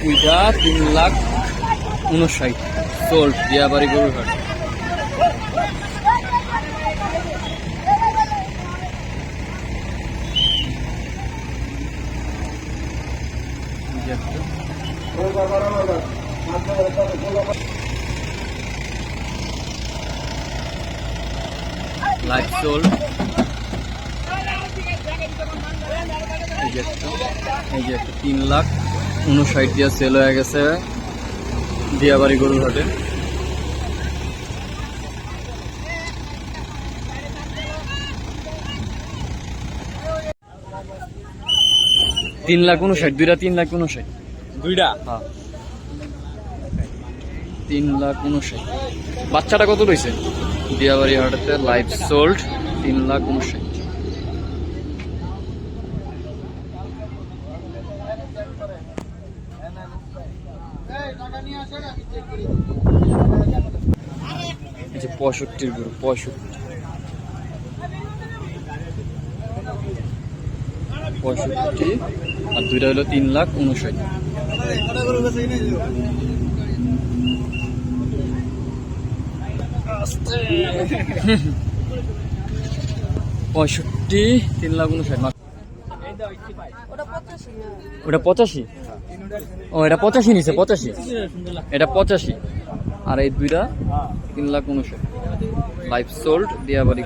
দুইটা তিন লাখ উনষাট সোল্ড দিয়াবাড়ি এই লাইফ সোল্ড এই যে একটা। এই যে একটা তিন লাখ উনষাট দিয়া সেল হয়ে গেছে দিয়াবাড়ি গরুর হাটে তিন লাখ উনষাট দুইটা তিন লাখ উনষাট। দুইটা? হ্যাঁ। তিন লাখ উনষাট। বাচ্চাটা কত রয়েছে দিয়াবাড়ি হাটেতে লাইফ সোল্ড তিন লাখ উনষাট। যে পঁয়ষট্টির গরু পঁয়ষট্টি। পঁয়ষট্টি আর দুইটা হলো তিন লাখ উনষাট। পঁয়ষট্টি তিন লাখ উনষাট। ওটা পঁচাশি? ও, এটা পঁচাশি নিছে, পঁচাশি। এটা পঁচাশি। আর এই দুইটা তিন লাখ উনষাট। Life sold Diabari